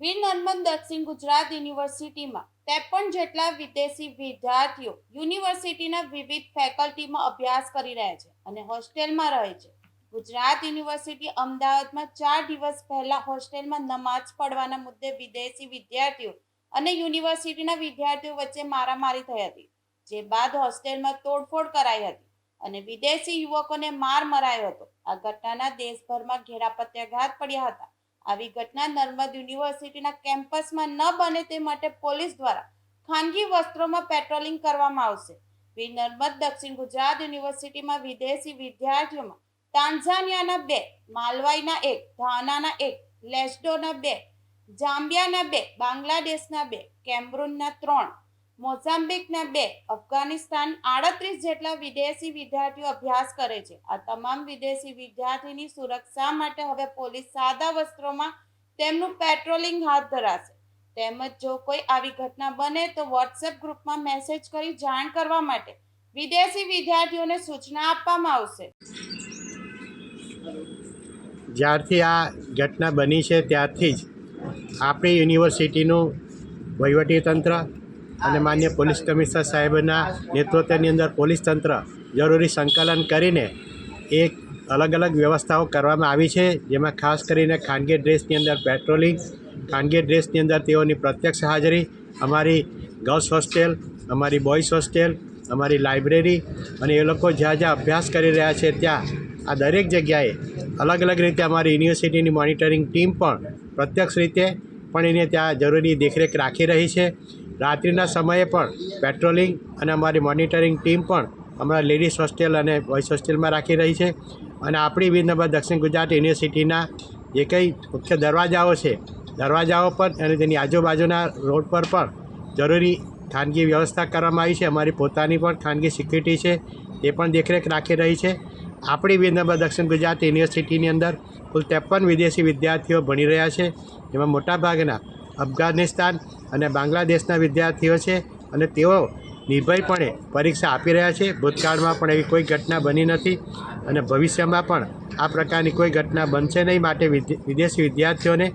વીર નર્મદ દક્ષિણ ગુજરાત યુનિવર્સિટીમાં ત્રેપન જેટલા વિદેશી વિદ્યાર્થીઓ યુનિવર્સિટીના વિવિધ ફેકલ્ટીમાં અભ્યાસ કરી રહ્યા છે અને હોસ્ટેલમાં રહે છે. ગુજરાત યુનિવર્સિટી અમદાવાદમાં ચાર દિવસ પહેલા હોસ્ટેલમાં નમાઝ પડવાના મુદ્દે વિદેશી વિદ્યાર્થીઓ અને યુનિવર્સિટીના વિદ્યાર્થીઓ વચ્ચે મારામારી થઈ હતી, જે બાદ હોસ્ટેલમાં તોડફોડ કરાઈ હતી અને વિદેશી યુવકોને માર મરાયો હતો. આ ઘટનાના દેશભરમાં ઘેરા પ્રત્યાઘાત પડ્યા હતા. આવી ઘટના નર્મદ યુનિવર્સિટીના કેમ્પસમાં ન બને તે માટે પોલીસ દ્વારા ખાનગી વસ્ત્રોમાં પેટ્રોલિંગ કરવામાં આવશે. વીર નર્મદ દક્ષિણ ગુજરાત યુનિવર્સિટીમાં વિદેશી વિદ્યાર્થીઓમાં તાન્ઝાનિયાના બે, માલવાઈના એક ઘાનાના એક, લેસ્ડોના બે, જામ્બિયાના બે, બાંગ્લાદેશના બે કેમરૂનના ત્રણ મોઝામ્બિકના બે, અફઘાનિસ્તાન આડત્રીસ જેટલા વિદેશી વિદ્યાર્થીઓ અભ્યાસ કરે છે. આ તમામ વિદેશી વિદ્યાર્થીની સુરક્ષા માટે હવે પોલીસ સાદા વસ્ત્રોમાં તેમનું પેટ્રોલિંગ હાથ ધરાશે. તેમજ જો કોઈ આવી ઘટના બને તો વોટ્સએપ ગ્રુપમાં મેસેજ કરી જાણ કરવા માટે વિદેશી વિદ્યાર્થીઓને સૂચના આપવામાં આવશે. જ્યારથી આ ઘટના બની છે, ત્યારથી જ આપણી યુનિવર્સિટીનું વહીવટીતંત્ર અને માન્ય પોલીસ કમિશનર સાહેબના નેતૃત્વની અંદર પોલીસ તંત્ર જરૂરી સંકલન કરીને એક અલગ અલગ વ્યવસ્થાઓ કરવામાં આવી છે, જેમાં ખાસ કરીને ખાનગી ડ્રેસની અંદર પેટ્રોલિંગ, ખાનગી ડ્રેસની અંદર તેઓની પ્રત્યક્ષ હાજરી, અમારી ગર્લ્સ હોસ્ટેલ, અમારી બોયઝ હોસ્ટેલ, અમારી લાઇબ્રેરી અને એ લોકો જ્યાં જ્યાં અભ્યાસ કરી રહ્યા છે ત્યાં આ દરેક જગ્યાએ અલગ અલગ રીતે અમારી યુનિવર્સિટીની મોનિટરિંગ ટીમ પણ પ્રત્યક્ષ રીતે પણ એને ત્યાં જરૂરી દેખરેખ રાખી રહી છે. રાત્રિના સમયે પણ પેટ્રોલિંગ અને અમારી મોનિટરિંગ ટીમ પણ અમારા લેડીઝ હોસ્ટેલ અને બોયઝ હોસ્ટેલમાં રાખી રહી છે. અને આપણી વિનંબર દક્ષિણ ગુજરાત યુનિવર્સિટીના જે કંઈ મુખ્ય દરવાજાઓ છે, દરવાજાઓ પર અને તેની આજુબાજુના રોડ પર પણ જરૂરી ખાનગી વ્યવસ્થા કરવામાં આવી છે. અમારી પોતાની પણ ખાનગી સિક્યુરિટી છે, એ પણ દેખરેખ રાખી રહી છે. આપણી વિનંબર દક્ષિણ ગુજરાત યુનિવર્સિટીની અંદર કુલ ત્રેપન વિદેશી વિદ્યાર્થીઓ ભણી રહ્યા છે. એમાં મોટાભાગના અફઘાનિસ્તાન અને બાંગ્લાદેશના વિદ્યાર્થીઓ છે અને તેઓ નિર્ભયપણે પરીક્ષા આપી રહ્યા છે. ભૂતકાળમાં પણ એવી કોઈ ઘટના બની નથી અને ભવિષ્યમાં પણ આ પ્રકારની કોઈ ઘટના બનશે નહીં માટે વિદેશી વિદ્યાર્થીઓને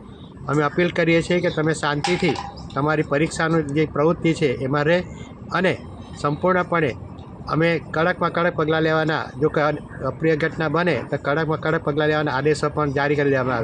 અમે અપીલ કરીએ છીએ કે તમે શાંતિથી તમારી પરીક્ષાનું જે પ્રવૃત્તિ છે એમાં રહે અને સંપૂર્ણપણે અમે કડકમાં કડક પગલાં લેવાના, જો અપ્રિય ઘટના બને તો કડકમાં કડક પગલાં લેવાના આદેશો પણ જારી કરી દેવામાં આવ્યા